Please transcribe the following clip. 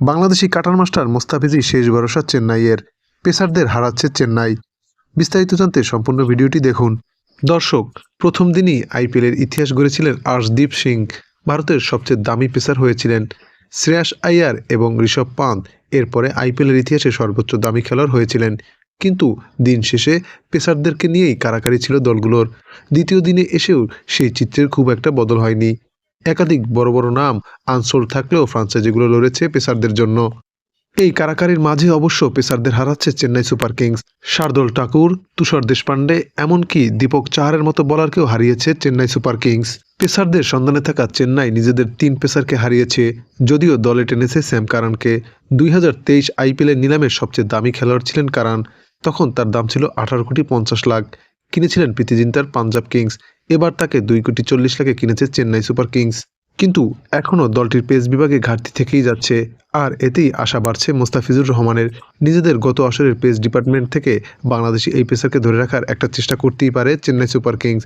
Bangladeshi cutter master মোস্তাফিজই শেষ ভরসা চেন্নাইয়ের। পেসারদের হারাচ্ছে চেন্নাই। বিস্তারিত জানতে সম্পূর্ণ ভিডিওটি দেখুন। দর্শক, প্রথম দিনই আইপিএলের ইতিহাস গড়েছিলেন আর্শদীপ সিং। ভারতের সবচেয়ে দামি পেসার হয়েছিলেন শ্রেয়াস আইয়ার এবং ঋষভ পান্ত এরপরে আইপিএলের ইতিহাসে সর্বোচ্চ দামি খেলোয়াড় হয়েছিলেন। কিন্তু দিন শেষে পেসারদেরকে নিয়েই কারাকারি ছিল দলগুলোর। দ্বিতীয় দিনে এসেও সেই চিত্রের খুব একটা বদল হয়নি। একাধিক বড় বড় নাম, আনসোল থাকলেও ফ্রাঞ্চাইজিগুলো লড়েছে পেসারদের জন্য। এই কারাকারির মাঝে অবশ্য পেসারদের হারাচ্ছে চেন্নাই সুপার কিংস। শার্দুল ঠাকুর, তুষার দেশপান্ডে এমনকি দীপক চাহারের মতো বলারকেও হারিয়েছে চেন্নাই সুপার কিংস। পেসারদের সন্ধানে থাকা চেন্নাই নিজেদের তিন পেসারকে হারিয়েছে, যদিও দলে টেনেছে স্যাম কারানকে। দুই হাজার তেইশ আইপিএলের নিলামের সবচেয়ে দামি খেলোয়াড় ছিলেন কারান। তখন তার দাম ছিল আঠারো কোটি পঞ্চাশ লাখ। কিনেছিলেন প্রীতি জিন্তার পাঞ্জাব কিংস। এবার তাকে দুই কোটি চল্লিশ লাখে কিনেছে চেন্নাই সুপার কিংস। কিন্তু এখনও দলটির পেস বিভাগে ঘাটতি থেকেই যাচ্ছে। আর এতেই আশা বাড়ছে মোস্তাফিজুর রহমানের। নিজেদের গত আসরের পেস ডিপার্টমেন্ট থেকে বাংলাদেশি এই পেসারকে ধরে রাখার একটা চেষ্টা করতেই পারে চেন্নাই সুপার কিংস।